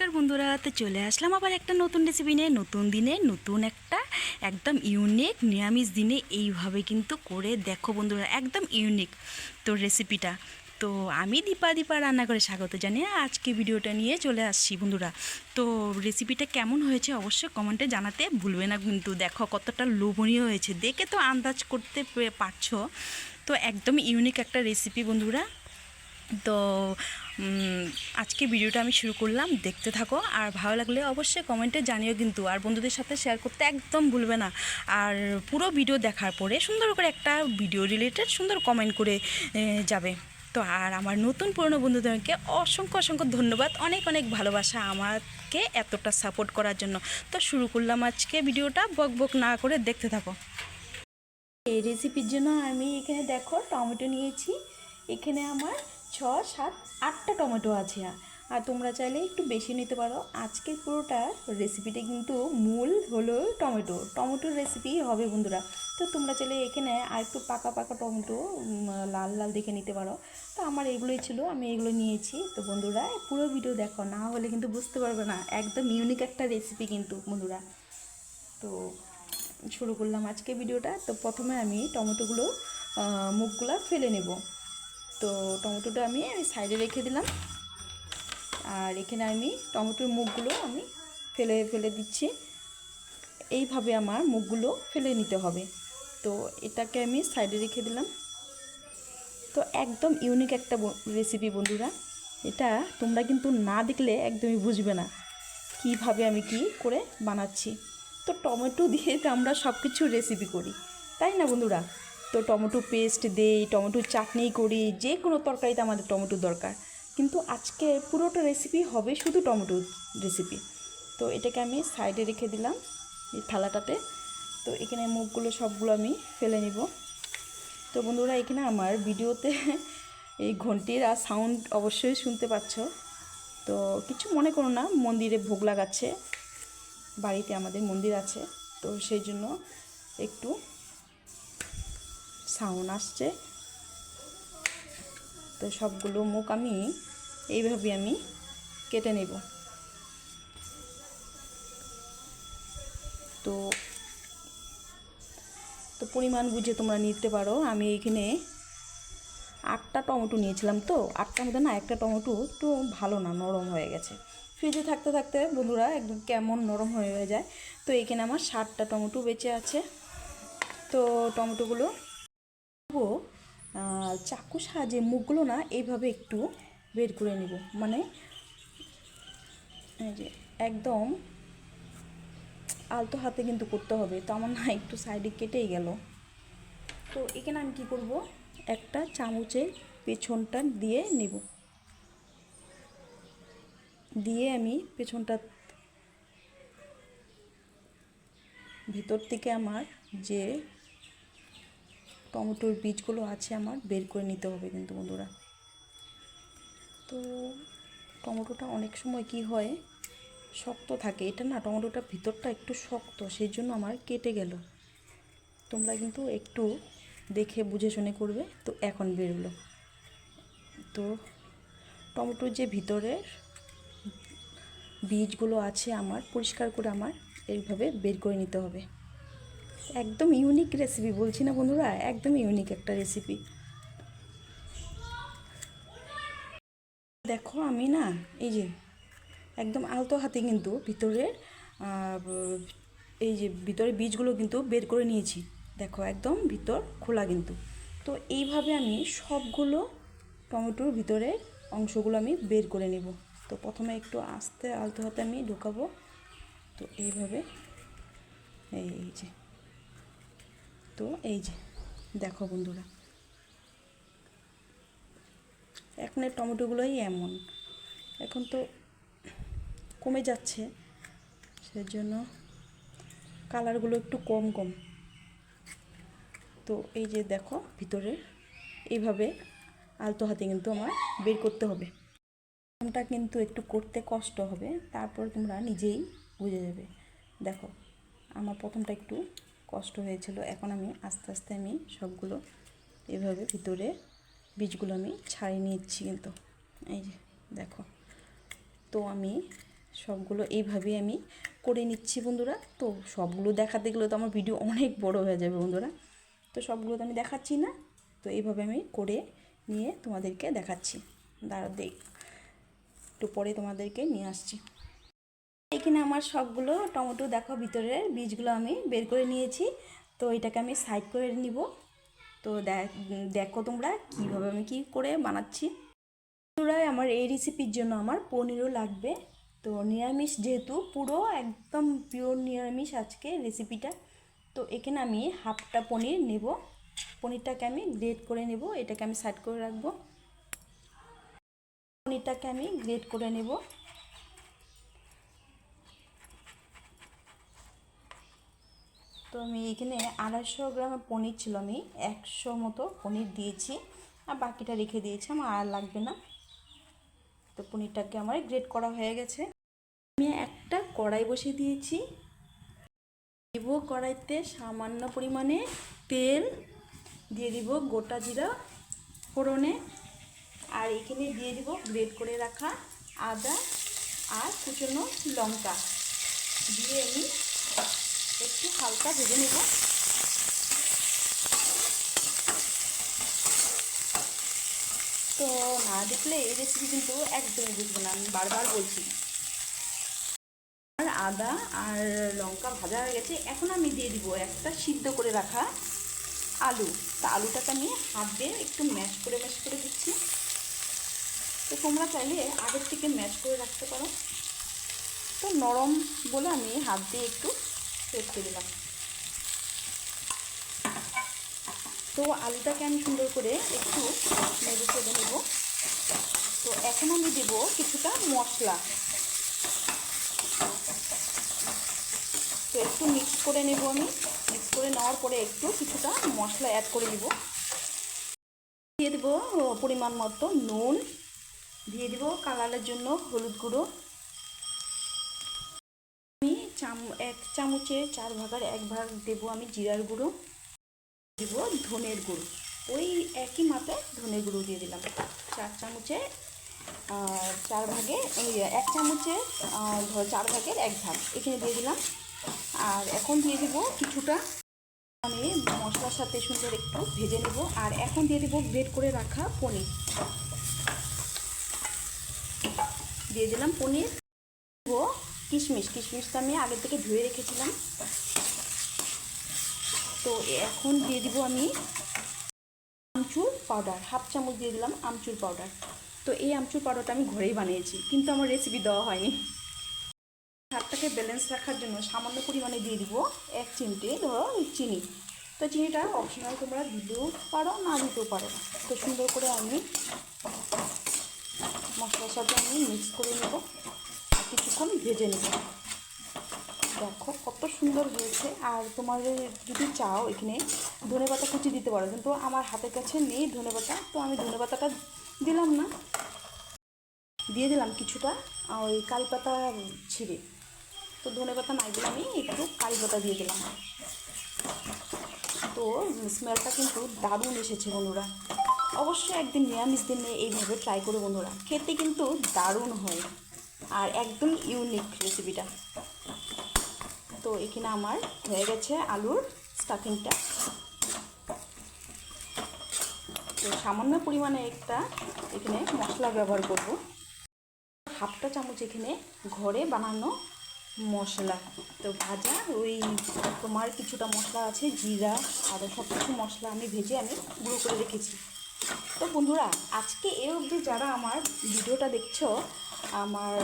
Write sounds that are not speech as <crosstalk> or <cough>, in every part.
নমস্কার বন্ধুরা, তো চলে আসলাম আবার একটা নতুন রেসিপি নিয়ে, নতুন দিনে, নতুন একটা একদম ইউনিক নিরামিষ দিনে এইভাবে কিন্তু করে দেখো বন্ধুরা, একদম ইউনিক তো রেসিপিটা তো আমি দীপা দীপা রান্না করে স্বাগত জানিয়ে আজকে ভিডিওটা নিয়ে চলে আসছি বন্ধুরা। তো রেসিপিটা কেমন হয়েছে অবশ্যই কমেন্টে জানাতে ভুলবে না কিন্তু দেখো কতটা লোভনীয় হয়েছে। দেখে তো আন্দাজ করতে পারছ। তো একদম ইউনিক একটা রেসিপি বন্ধুরা। তো আজকে ভিডিওটা আমি শুরু করলাম। দেখতে থাকো। আর ভালো লাগলে অবশ্যই কমেন্টে জানিও কিন্তু। আর বন্ধুদের সাথে শেয়ার করতে একদম ভুলবে না। আর পুরো ভিডিও দেখার পরে সুন্দর করে একটা ভিডিও রিলেটেড সুন্দর কমেন্ট করে যাবে। তো, আর আমার নতুন পুরনো বন্ধুদেরকে অসংখ্য অসংখ্য ধন্যবাদ। অনেক অনেক ভালোবাসা আমাকে এতটা সাপোর্ট করার জন্য। তো, শুরু করলাম আজকে ভিডিওটা। বক বক না করে দেখতে থাকো। এই রেসিপির জন্য আমি এখানে দেখো টমেটো নিয়েছি। এখানে আমার ছ সাত, আটটা টমেটো আছে আর। তোমরা চাইলে একটু বেশি নিতে পারো। আজকের পুরোটা রেসিপিটা কিন্তু মূল হলো টমেটো। টমেটোর রেসিপি হবে বন্ধুরা। তো তোমরা চাইলে এখানে আর একটু পাকা পাকা টমেটো লাল লাল দেখে নিতে পারো। তো আমার এগুলোই ছিল, আমি এগুলো নিয়েছি। তো বন্ধুরা, পুরো ভিডিও দেখো, না হলে কিন্তু বুঝতে পারবে না। একদম ইউনিক একটা রেসিপি কিন্তু বন্ধুরা। তো শুরু করলাম আজকে ভিডিওটা তো প্রথমে আমি টমেটোগুলো মুখগুলো ফেলে নেব। তো টমেটোটা আমি সাইডে রেখে দিলাম। আর এখানে আমি টমেটোর মুখগুলো আমি ফেলে ফেলে দিচ্ছি। এইভাবে আমার মুখগুলো ফেলে নিতে হবে। তো এটাকে আমি সাইডে রেখে দিলাম। তো একদম ইউনিক একটা রেসিপি বন্ধুরা। এটা তোমরা কিন্তু না দেখলে একদমই বুঝবে না। কীভাবে আমি কি করে বানাচ্ছি। তো টমেটো দিয়ে তো আমরা সব কিছু রেসিপি করি। তাই না বন্ধুরা? তো টমেটো পেস্ট দেই টমেটো চাটনি করি, যে কোনো তরকারিতে আমাদের টমেটো দরকার। কিন্তু আজকে পুরোটা রেসিপি হবে শুধু টমেটো রেসিপি তো এটাকে আমি সাইডে রেখে দিলাম এই থালাটাতে। তো এখানে মুখগুলো সবগুলো আমি ফেলে নিব। তো বন্ধুরা, এখানে আমার ভিডিওতে <laughs> এই ঘন্টির আর সাউন্ড অবশ্যই শুনতে পাচ্ছ। তো কিছু মনে করো না, মন্দিরে ভোগ লাগাচ্ছে, বাড়িতে আমাদের মন্দির আছে। তো সেই জন্য একটু সাউন্ড আসছে। তো সবগুলো মুখ আমি এইভাবে আমি কেটে নেব। তো তো পরিমাণ বুঝে তোমরা নিতে পারো। আমি এখানে আটটা টমেটো নিয়েছিলাম তো। আটটার মধ্যে না একটা টমেটো একটু ভালো না, নরম হয়ে গেছে। ফ্রিজে থাকতে থাকতে বন্ধুরা একদম কেমন নরম হয়ে যায়। তো এখানে আমার ষাটটা টমেটো বেঁচে আছে। তো টমেটোগুলো চাকু সাহায্যে মুখগুলো না এইভাবে একটু বের করে নেব। মানে যে একদম আলতো হাতে কিন্তু করতে হবে। তো আমার না একটু সাইডে কেটেই গেল। তো এখানে আমি কি করব, একটা চামচের পেছনটা দিয়ে নেব। দিয়ে আমি পেছনটা ভিতর থেকে আমার যে টমেটোর বীজগুলো আছে আমার, বের করে নিতে হবে কিন্তু বন্ধুরা। তো টমেটোটা অনেক সময় কি হয়, শক্ত থাকে। এটা না, টমেটোটা ভিতরটা একটু শক্ত সেই জন্য আমার কেটে গেল। তোমরা কিন্তু একটু দেখে বুঝে শুনে করবে। তো এখন বেরোলো। তো টমেটোর যে ভিতরের বীজগুলো আছে আমার, পরিষ্কার করে আমার, এইভাবে বের করে নিতে হবে। একদম ইউনিক রেসিপি বলছি না বন্ধুরা, একদম ইউনিক একটা রেসিপি দেখো আমি না, এই যে, একদম আলতো হাতে কিন্তু ভিতরের এই যে ভিতরে বীজগুলো কিন্তু বের করে নিয়েছি। দেখো, একদম ভিতর খোলা কিন্তু। তো এইভাবে আমি সবগুলো টমেটোর ভিতরের অংশগুলো আমি বের করে নেব। তো প্রথমে একটু আস্তে আলতো হাতে আমি ঢোকাবো। তো এইভাবে, এই যে তো, এই যে, দেখো বন্ধুরা। এখন এই টমেটোগুলোই এমন। এখন তো কমে যাচ্ছে, সেজন্য কালারগুলো একটু কম কম। তো এই যে দেখো ভিতরে এইভাবে আলতো হাতে কিন্তু আমার বের করতে হবে। প্রথমটা কিন্তু একটু করতে কষ্ট হবে, তারপর তোমরা নিজেই বুঝে যাবে। দেখো, আমার প্রথমটা একটু কষ্ট হয়েছিল, এখন আমি আস্তে আস্তে আমি সবগুলো এভাবে ভিতরে বীজগুলো আমি ছাড়িয়ে নিচ্ছি কিন্তু। এই যে, দেখো। তো আমি সবগুলো এইভাবেই আমি করে নিচ্ছি বন্ধুরা। তো সবগুলো দেখাতে গেলে তো আমার ভিডিও অনেক বড় হয়ে যাবে বন্ধুরা। তো সবগুলো তো আমি দেখাচ্ছি না। তো এইভাবে আমি করে নিয়ে তোমাদেরকে দেখাচ্ছি। দাঁড়া দেখ। একটু পরে তোমাদেরকে নিয়ে আসছি। এখানে আমার সবগুলো টমেটো দেখো ভিতরের বীজগুলো আমি বের করে নিয়েছি। তো এটাকে আমি সাইড করে নিব। তো দেখ- তোমরা কীভাবে আমি কি করে বানাচ্ছি। বন্ধুরা আমার এই রেসিপির জন্য আমার পনিরও লাগবে। তো নিরামিষ যেহেতু, পুরো একদম পিওর নিরামিষ আজকে রেসিপিটা তো এখানে আমি হাফটা পনির নেব। পনিরটাকে আমি গ্রেড করে নেব, এটাকে আমি সাইড করে রাখব। পনিরটাকে আমি গ্রেড করে নেব। তো আমি এখানে আড়াইশো গ্রাম পনির ছিল আমি, একশো মতো পনির দিয়েছি। আর বাকিটা রেখে দিয়েছি, আমার আর লাগবে না। তো পনিরটাকে আমার গ্রেট করা হয়ে গেছে। আমি একটা কড়াই বসিয়ে দিয়েছি। দিব কড়াইতে সামান্য পরিমাণে তেল, দিয়ে দিব গোটা জিরা ফোড়নে, আর এখানে দিয়ে দিব গ্রেট করে রাখা আদা আর কুচনো লঙ্কা। দিয়ে আমি একটু হালকা ভেজে নেব। তো না দেখলে এই রেসিপি কিন্তু একদমই বুঝব না, আমি বারবার বলছি। আর আদা আর লঙ্কা ভাজা হয়ে গেছে, এখন আমি দিয়ে দিব একটা সিদ্ধ করে রাখা আলু। তা আলুটাকে আমি হাত দিয়ে একটু ম্যাশ করে ম্যাশ করে দিচ্ছি। তো তোমরা চাইলে আগের থেকে ম্যাশ করে রাখতে পারো। তো নরম বলে আমি হাত দিয়ে একটু পেটকে দিলাম। তো আলুটাকে আমি সুন্দর করে একটু নেড়ে চেড়ে নেব। তো এখন আমি দেব কিছুটা মশলা। তো একটু মিক্স করে নেব আমি। মিক্স করে নেওয়ার পরে একটু কিছুটা মশলা অ্যাড করে নেব। দিয়ে দেবো পরিমাণ মতো নুন। দিয়ে দেবো কালারের জন্য হলুদ গুঁড়ো। চাম, এক চামচের চার ভাগের এক ভাগ দেবো আমি জিরার গুঁড়ো, দেব ধনের গুঁড়ো। ওই একই মাপে ধনের গুঁড়ো দিয়ে দিলাম। চার চামচে চার ভাগে এক চামচে চার ভাগের এক ভাগ, এখানে দিয়ে দিলাম। আর এখন দিয়ে দেব কিছুটা আমি মশলার সাথে সুন্দর একটু ভেজে নেব। আর এখন দিয়ে দেবো গ্রেট করে রাখা পনির। দিয়ে দিলাম পনির। কিশমিশ, কিশমিশটা আমি আগের থেকে ধুয়ে রেখেছিলাম। তো এখন দিয়ে দিব আমি আমচুর পাউডার, হাফ চামচ দিয়ে দিলাম আমচুর পাউডার। তো এই আমচুর পাউডারটা আমি ঘরেই বানিয়েছি, কিন্তু আমার রেসিপি দেওয়া হয়নি। স্বাদটাকে ব্যালেন্স রাখার জন্য সামান্য পরিমাণে দিয়ে দিব এক চিমটে ধরো চিনি। তো চিনিটা অপশনাল তোমরা দিতেও পারো, না দিতেও পারো তো সুন্দর করে আমি মশলার সাথে আমি মিক্স করে নেব। কিছুক্ষণ ভেজে নেব। দেখো কত সুন্দর হয়েছে। আর তোমাদের যদি চাও এখানে ধনে পাতা কুচি দিতে পারো, কিন্তু আমার হাতের কাছে নেই ধনে পাতা, তো আমি ধনে পাতাটা দিলাম না। দিয়ে দিলাম কিছুটা ওই কারি পাতা ছিঁড়ে। তো ধনে পাতা নাই দিলে আমি একটু কারি পাতা দিয়ে দিলাম। তো স্মেলটা কিন্তু দারুণ এসেছে বন্ধুরা। অবশ্যই একদিন নিরামিষ দিনে এইভাবে ট্রাই করে বন্ধুরা। খেতে কিন্তু দারুণ হয়। আর একদম ইউনিক রেসিপিটা তো এখানে আমার হয়ে গেছে আলুর স্টাফিংটা তো সামান্য পরিমাণে একটা এখানে মশলা ব্যবহার করব। হাফটা চামচ এখানে ঘরে বানানো মশলা। তো ভাজা ওই তোমার কিছুটা মশলা আছে, জিরা আরও সব কিছু মশলা আমি ভেজে আমি গুঁড়ো করে রেখেছি। তো বন্ধুরা, আজকে এর অবধি যারা আমার ভিডিওটা দেখছ আমার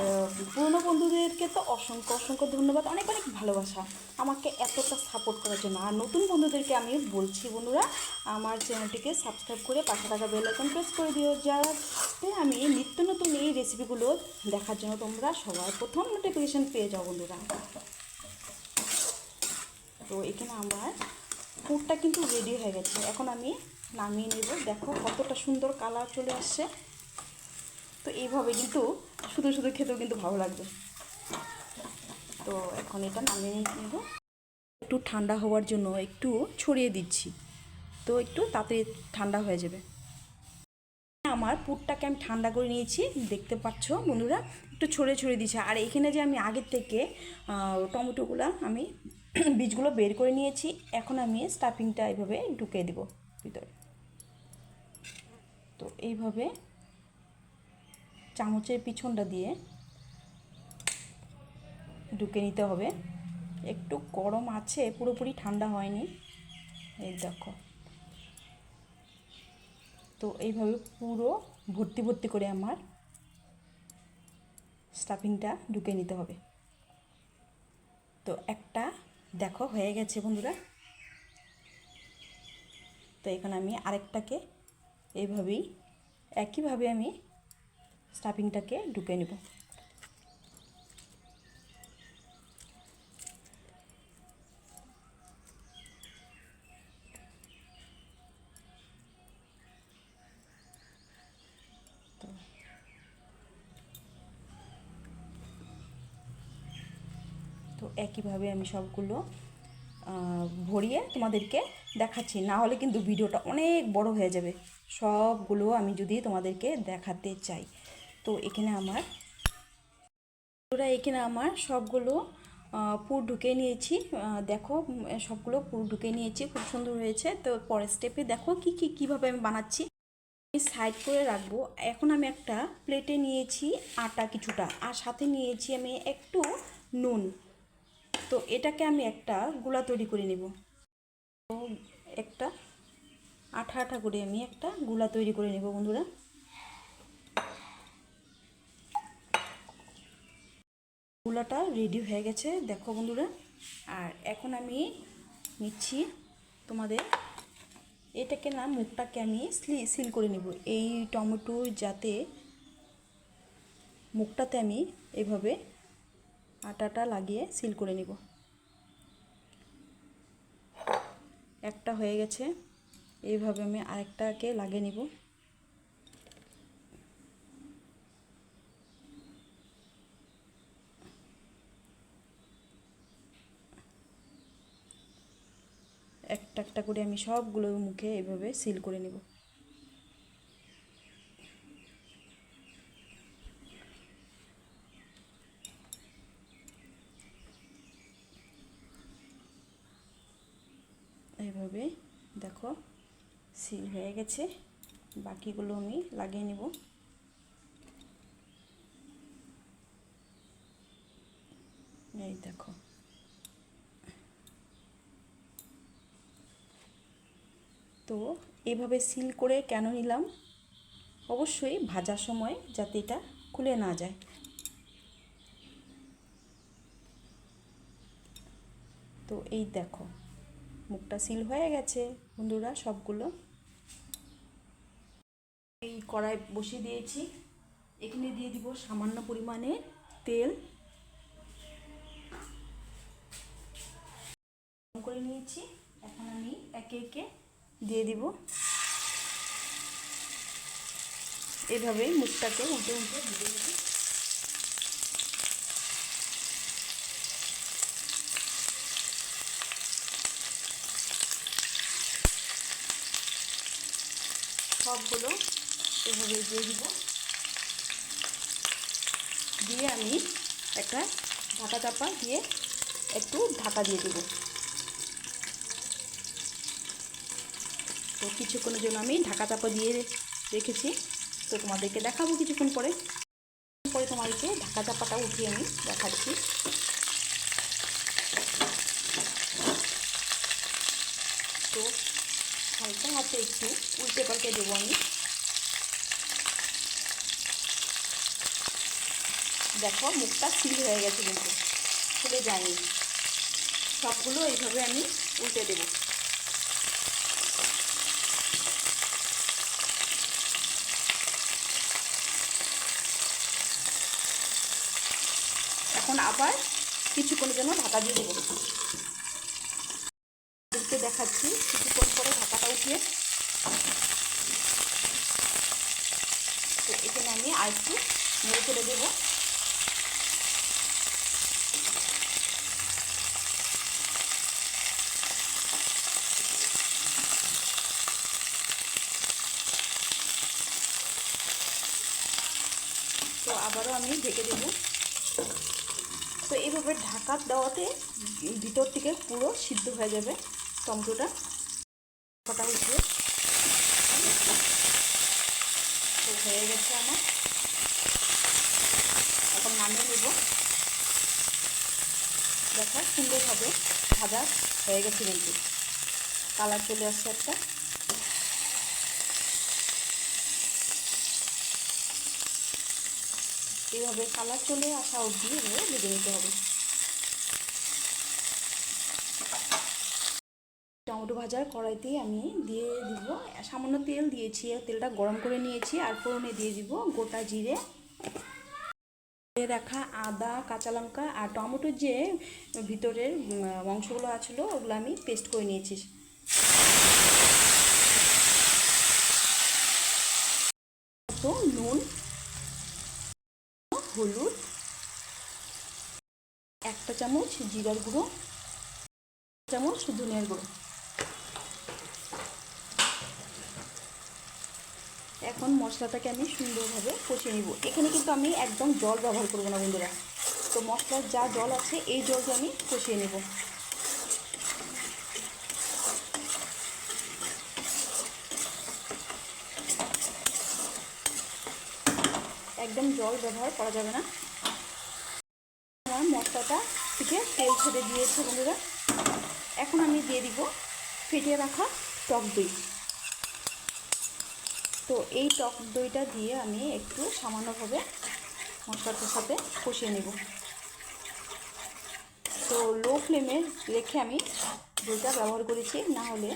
পুরনো বন্ধুদেরকে তো অসংখ্য অসংখ্য ধন্যবাদ, অনেক অনেক ভালোবাসা। আমাকে এতটা সাপোর্ট করার জন্য। আর নতুন বন্ধুদেরকে আমি বলছি, বন্ধুরা, আমার চ্যানেলটিকে সাবস্ক্রাইব করে পাশে থাকা বেল আইকন প্রেস করে দিও, যাতে আমি নিত্য নতুন এই রেসিপিগুলো দেখার জন্য তোমরা সবার প্রথম নোটিফিকেশান পেয়ে যাও, বন্ধুরা। তো এখানে আমার পুরটা কিন্তু রেডি হয়ে গেছে। এখন আমি নামিয়ে নেব। দেখো কতটা সুন্দর কালার চলে আসছে। তো এইভাবে কিন্তু শুধু শুধু খেতেও কিন্তু ভালো লাগবে। তো এখন এটা নামিয়ে নেব। একটু ঠান্ডা হওয়ার জন্য একটু ছড়িয়ে দিচ্ছি। তো একটু তাড়াতাড়ি ঠান্ডা হয়ে যাবে। আমার পুরটাকে আমি ঠান্ডা করে নিয়েছি। দেখতে পাচ্ছ বন্ধুরা, একটু ছড়ে ছড়ে দিচ্ছে আর এখানে যে আমি আগের থেকে টমেটোগুলো আমি <clears throat> বীজগুলো বের করে নিয়েছি, এখন আমি স্টাফিংটা এইভাবে ঢুকিয়ে দেবো ভিতরে। তো এইভাবে চামচের পিছনটা দিয়ে ঢুকে নিতে হবে। একটু গরম আছে, পুরোপুরি ঠান্ডা হয়নি। এই দেখো। তো এইভাবে পুরো ভর্তি ভর্তি করে আমার স্টাফিংটা ঢুকে নিতে হবে। তো একটা দেখো, হয়ে গেছে বন্ধুরা। তো এখানে আমি আরেকটাকে এইভাবেই, একইভাবে আমি স্টাফিংটাকে ঢুকে নেব। তো একইভাবে আমি সবগুলো ভরিয়ে তোমাদেরকে দেখাচ্ছি। না হলে কিন্তু ভিডিওটা অনেক বড় হয়ে যাবে। সবগুলো আমি যদি তোমাদেরকে দেখাতে চাই। তো এখানে আমার ওরা এখানে আমার সবগুলো পুর ঢুকে নিয়েছি। দেখো সবগুলো পুর ঢুকে নিয়েছি, খুব সুন্দর হয়েছে। তো পরের স্টেপে দেখো কি কি, কীভাবে আমি বানাচ্ছি। আমি সাইড করে রাখব। এখন আমি একটা প্লেটে নিয়েছি আটা কিছুটা, আর সাথে নিয়েছি আমি একটু নুন। তো এটাকে আমি একটা গুলা তৈরি করে নেব। তো একটা আঠা আঠা করে আমি একটা গুলা তৈরি করে নেব, বন্ধুরা। গুলাটা রেডি হয়ে গেছে, দেখো বন্ধুরা। আর এখন আমি নিচ্ছি তোমাদের এটাকে না, মুখটাকে আমি সিল করে নেব। এই টমেটো যাতে মুখটাতে আমি এভাবে আটাটা লাগিয়ে সিল করে নেব। একটা হয়ে গেছে, এইভাবে আমি আরেকটাকে লাগিয়ে নিব। একটা একটা করে আমি সবগুলো মুখে এভাবে সিল করে নেব। এইভাবে দেখো সিল হয়ে গেছে। বাকিগুলো আমি লাগিয়ে নেব। এই দেখো। তো এভাবে সিল করে কেন নিলাম? অবশ্যই ভাজার সময় যাতে এটা খুলে না যায়। তো এই দেখো, মুখটা সিল হয়ে গেছে বন্ধুরা সবগুলো। এই কড়াই বসিয়ে দিয়েছি। এখানে দিয়ে দিব সামান্য পরিমাণে তেল। করে নিয়েছি। এখন আমি একে একে দিয়ে দিব। এভাবে মুখটাকে উল্টে উল্টে দিয়ে দেবো সবগুলো এভাবে দিয়ে দিব। দিয়ে আমি একটা ঢাকা চাপা দিয়ে একটু ঢাকা দিয়ে দেবো। কিছুক্ষণের জন্য আমি ঢাকা চাপা দিয়ে রেখেছি। তো তোমাদেরকে দেখাবো কিছুক্ষণ পরে। পরে তোমাদেরকে ঢাকা চাপাটা উঠিয়ে আমি দেখাচ্ছি। তো হালকা হাতে একটু উল্টে পাল্টে দেবো আমি। দেখো, মুখটা সিল হয়ে গেছে কিন্তু, খুলে যায়নি। সবগুলো এইভাবে আমি উল্টে দেবো এখন আবার কিছুক্ষণের জন্য ঢাকা দিয়ে দেবো। দেখতে দেখাচ্ছি কিছুক্ষণ পরে ঢাকাটা উঠিয়ে তো এখানে আমি আর একটু নেড়ে করে দেবো। আমি ঢেকে দেবো। তো এইভাবে ঢাকা দেওয়াতে ভিতর থেকে পুরো সিদ্ধ হয়ে যাবে টমেটোটা। কটা উঠিয়ে তো হয়ে গেছে আমার। এখন নামিয়ে নেব। দেখো সুন্দরভাবে ভাজা হয়ে গেছে কিন্তু। কালার চলে আসছে একটা। এইভাবে কালার চলে আসা অবধি এভাবে ভেজে নিতে হবে। টমেটো ভাজার কড়াইতে আমি দিয়ে দিব, সামান্য তেল দিয়েছি, তেলটা গরম করে নিয়েছি আর ফোড়নে দিয়ে দিব গোটা জিরে। রাখা আদা, কাঁচা লঙ্কা আর টমেটোর যে ভিতরের অংশগুলো আছিল, ওগুলো আমি পেস্ট করে নিয়েছি তো নুন হলুদ একটা চামচ জিরার গুঁড়ো চামচ ধনিয়ার গুঁড়ো। এখন মশলাটাকে আমি সুন্দরভাবে কষিয়ে নিব। এখানে কিন্তু আমি একদম জল ব্যবহার করব না বন্ধুরা। তো মশলার যা জল আছে, এই জলটা আমি কষিয়ে নেব। একদম জল ব্যবহার করা যাবে না। আমার মশলাটা থেকে তেল ছেড়ে দিয়েছে বন্ধুরা। এখন আমি দিয়ে দিব ফেটিয়ে রাখা টক দই। তো এই টক দইটা দিয়ে আমি একটু সামান্যভাবে মশলাটার সাথে কষিয়ে নেব। তো লো ফ্লেমে রেখে আমি দইটা ব্যবহার করেছি, না হলে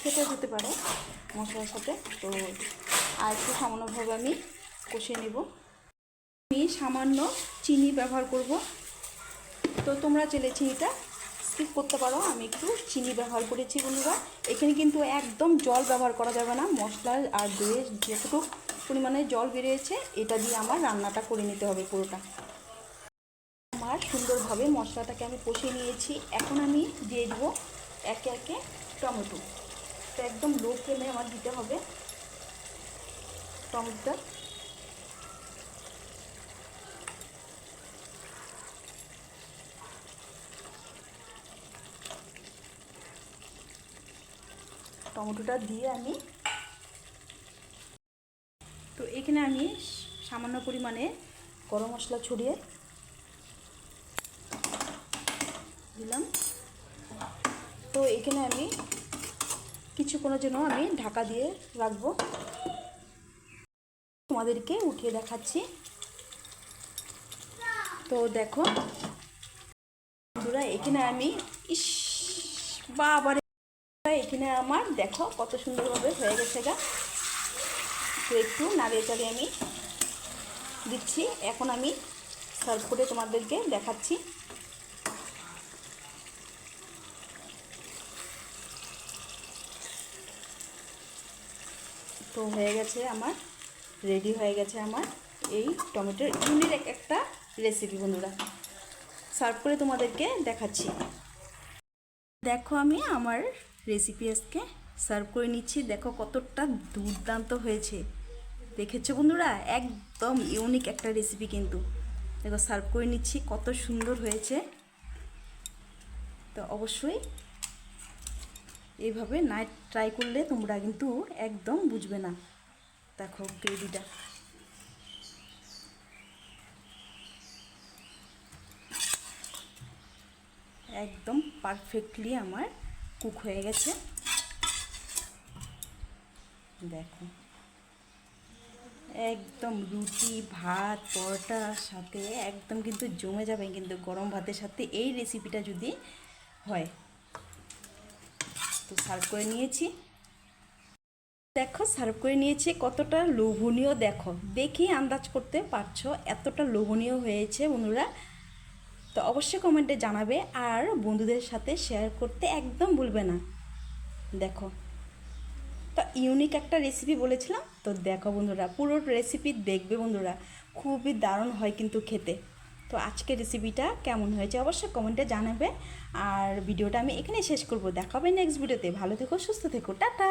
খেতে যেতে পারে মশলার সাথে। তো আর একটু সামান্যভাবে আমি কষিয়ে নেব। আমি সামান্য চিনি ব্যবহার করব। তো তোমরা চেলে চিনিটা স্কিপ করতে পারো। আমি একটু চিনি ব্যবহার করেছি বন্ধুরা। এখানে কিন্তু একদম জল ব্যবহার করা যাবে না। মশলা আর দইয়ের যেটুকু পরিমাণে জল বেরিয়েছে, এটা দিয়ে আমার রান্নাটা করে নিতে হবে পুরোটা। আমার সুন্দরভাবে মশলাটাকে আমি কষিয়ে নিয়েছি। এখন আমি দিয়ে দেবো একে একে টমেটো। তো একদম লো ফ্লেমে আমার দিতে হবে। টমেটোটা টমেটোটা দিয়ে আমি তো এখানে আমি সামান্য পরিমাণে গরম মশলা ছড়িয়ে দিলাম। তো এখানে আমি কিছুক্ষণের জন্য আমি ঢাকা দিয়ে রাখব। তোমাদেরকে উঠিয়ে দেখাচ্ছি। তো দেখো, বন্ধুরা, এখানে আমি ইস, বাবারে এখানে আমার। দেখো কত সুন্দরভাবে হয়ে গেছে গা। তো একটু নাড়িয়ে চালিয়ে আমি দিচ্ছি। এখন আমি সার্ভ করে তোমাদেরকে দেখাচ্ছি। তো হয়ে গেছে আমার রেডি হয়ে গেছে আমার এই টমেটোর ইউনিক এক একটা রেসিপি বন্ধুরা। সার্ভ করে তোমাদেরকে দেখাচ্ছি। দেখো আমি আমার রেসিপি আজকে সার্ভ করে নিচ্ছি। দেখো কতটা দুর্দান্ত হয়েছে। দেখেছ বন্ধুরা? একদম ইউনিক একটা রেসিপি কিন্তু। দেখো সার্ভ করে নিচ্ছি, কত সুন্দর হয়েছে। তো অবশ্যই এইভাবে নাইট ট্রাই করলে তোমরা কিন্তু একদম বুঝবে না। দেখো গ্রেভিটা একদম পারফেক্টলি আমার কুক হয়ে গেছে। দেখো। একদম রুটি, ভাত পরোটার সাথে একদম কিন্তু জমে যাবে কিন্তু গরম ভাতের সাথে। এই রেসিপিটা যদি হয়, তো সার্ভ করে নিয়েছি। দেখো সার্ভ করে নিয়েছি। কতটা লোভনীয় দেখো। দেখি আন্দাজ করতে পারছ, এতটা লোভনীয় হয়েছে বন্ধুরা। তো অবশ্যই কমেন্টে জানাবে আর বন্ধুদের সাথে শেয়ার করতে একদম ভুলবে না। দেখো। তো ইউনিক একটা রেসিপি বলেছিলাম। তো দেখো বন্ধুরা, পুরো রেসিপি দেখবে বন্ধুরা। খুবই দারুণ হয় কিন্তু খেতে। তো আজকের রেসিপিটা কেমন হয়েছে অবশ্যই কমেন্টে জানাবে। আর ভিডিওটা আমি এখানে শেষ করব। দেখাবে নেক্সট ভিডিওতে ভালো থেকো, সুস্থ থেকো। টাটা!